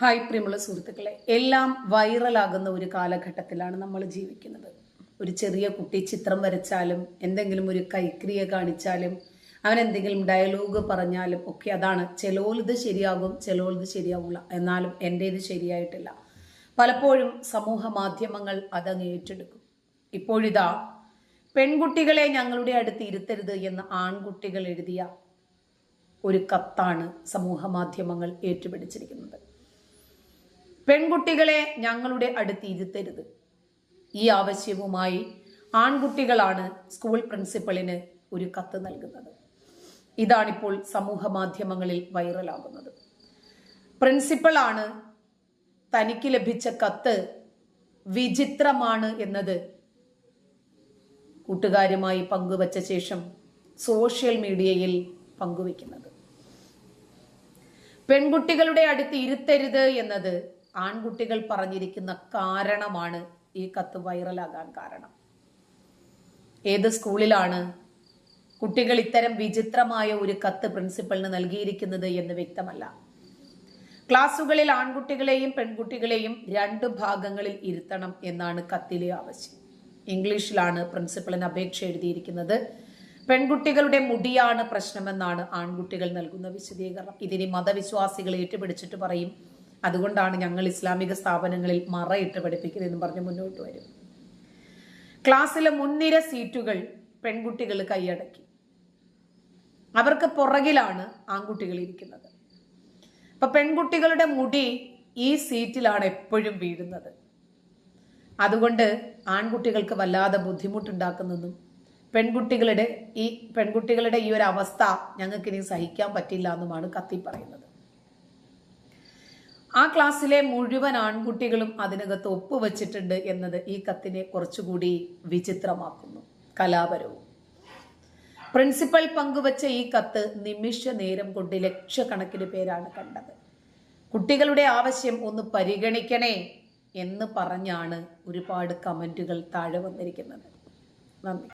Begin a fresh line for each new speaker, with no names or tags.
Hi പ്രിയമുള്ള സുഹൃത്തുക്കളെ എല്ലാം വൈറലാകുന്ന ഒരു കാലഘട്ടത്തിലാണ് നമ്മൾ ജീവിക്കുന്നത്. ഒരു ചെറിയ കുട്ടി ചിത്രം വരച്ചാലും എന്തെങ്കിലും ഒരു കൈക്രിയ കാണിച്ചാലും അവൻ എന്തെങ്കിലും ഡയലോഗ് പറഞ്ഞാലും ഒക്കെ അതാണ് ചിലോലിത് ശരിയാകും ചിലോലിത് ശരിയാവില്ല എന്നാലും എന്റേത് ശരിയായിട്ടില്ല. പലപ്പോഴും സമൂഹ മാധ്യമങ്ങൾ അതങ്ങ് ഏറ്റെടുക്കും. ഇപ്പോഴിതാ പെൺകുട്ടികളെ ഞങ്ങളുടെ അടുത്ത് ഇരുത്തരുത് എന്ന് ആൺകുട്ടികൾ എഴുതിയ ഒരു കത്താണ് സമൂഹ മാധ്യമങ്ങൾ ഏറ്റുപിടിച്ചിരിക്കുന്നത് പെൺകുട്ടികളെ ഞങ്ങളുടെ അടുത്ത് ഇരുത്തരുത്. ഈ ആവശ്യവുമായി ആൺകുട്ടികളാണ് സ്കൂൾ പ്രിൻസിപ്പളിന് ഒരു കത്ത് നൽകുന്നത്. ഇതാണിപ്പോൾ സമൂഹ മാധ്യമങ്ങളിൽ വൈറലാകുന്നത്. പ്രിൻസിപ്പളാണ് തനിക്ക് ലഭിച്ച കത്ത് വിചിത്രമാണ് എന്നത് കൂട്ടുകാരുമായി പങ്കുവച്ച ശേഷം സോഷ്യൽ മീഡിയയിൽ പങ്കുവെക്കുന്നത് പെൺകുട്ടികളുടെ അടുത്ത് ഇരുത്തരുത് എന്നത് ആൺകുട്ടികൾ പറഞ്ഞിരിക്കുന്ന കാരണമാണ് ഈ കത്ത് വൈറലാകാൻ കാരണം. ഏത് സ്കൂളിലാണ് കുട്ടികൾ ഇത്തരം വിചിത്രമായ ഒരു കത്ത് പ്രിൻസിപ്പലിന് നൽകിയിരിക്കുന്നത് എന്ന് വ്യക്തമല്ല. ക്ലാസുകളിൽ ആൺകുട്ടികളെയും പെൺകുട്ടികളെയും രണ്ട് ഭാഗങ്ങളിൽ ഇരുത്തണം എന്നാണ് കത്തിലെ ആവശ്യം. ഇംഗ്ലീഷിലാണ് പ്രിൻസിപ്പളിന് അപേക്ഷ എഴുതിയിരിക്കുന്നത്. പെൺകുട്ടികളുടെ മുടിയാണ് പ്രശ്നമെന്നാണ് ആൺകുട്ടികൾ നൽകുന്ന വിശദീകരണം. ഇതിന് മതവിശ്വാസികൾ ഏറ്റുപിടിച്ചിട്ട് പറയും. അതുകൊണ്ടാണ് ഞങ്ങൾ ഇസ്ലാമിക സ്ഥാപനങ്ങളിൽ മറയിട്ട് പഠിപ്പിക്കുന്നതെന്ന് പറഞ്ഞ് മുന്നോട്ട് വരും ക്ലാസ്സിലെ മുൻനിര സീറ്റുകൾ പെൺകുട്ടികൾ കൈയടക്കി. അവർക്ക് പുറകിലാണ് ആൺകുട്ടികൾ ഇരിക്കുന്നത്. അപ്പൊ പെൺകുട്ടികളുടെ മുടി ഈ സീറ്റിലാണ് എപ്പോഴും വീഴുന്നത്. അതുകൊണ്ട് ആൺകുട്ടികൾക്ക് വല്ലാതെ ബുദ്ധിമുട്ടുണ്ടാക്കുന്നതും പെൺകുട്ടികളുടെ ഈ പെൺകുട്ടികളുടെ ഈ ഒരു അവസ്ഥ ഞങ്ങൾക്കിനി സഹിക്കാൻ പറ്റില്ല എന്നുമാണ് കത്തി പറയുന്നത് ആ ക്ലാസ്സിലെ മുഴുവൻ ആൺകുട്ടികളും അതിനകത്ത് ഒപ്പുവച്ചിട്ടുണ്ട് എന്നത് ഈ കത്തിനെ കുറച്ചുകൂടി വിചിത്രമാക്കുന്നു. കലാപരവും. പ്രിൻസിപ്പൽ പങ്കുവച്ച ഈ കത്ത് നിമിഷ നേരം കൊണ്ട് ലക്ഷക്കണക്കിന് പേരാണ് കണ്ടത്. കുട്ടികളുടെ ആവശ്യം ഒന്ന് പരിഗണിക്കണേ എന്ന് പറഞ്ഞാണ് ഒരുപാട് കമന്റുകൾ താഴെ വന്നിരിക്കുന്നത്. നന്ദി.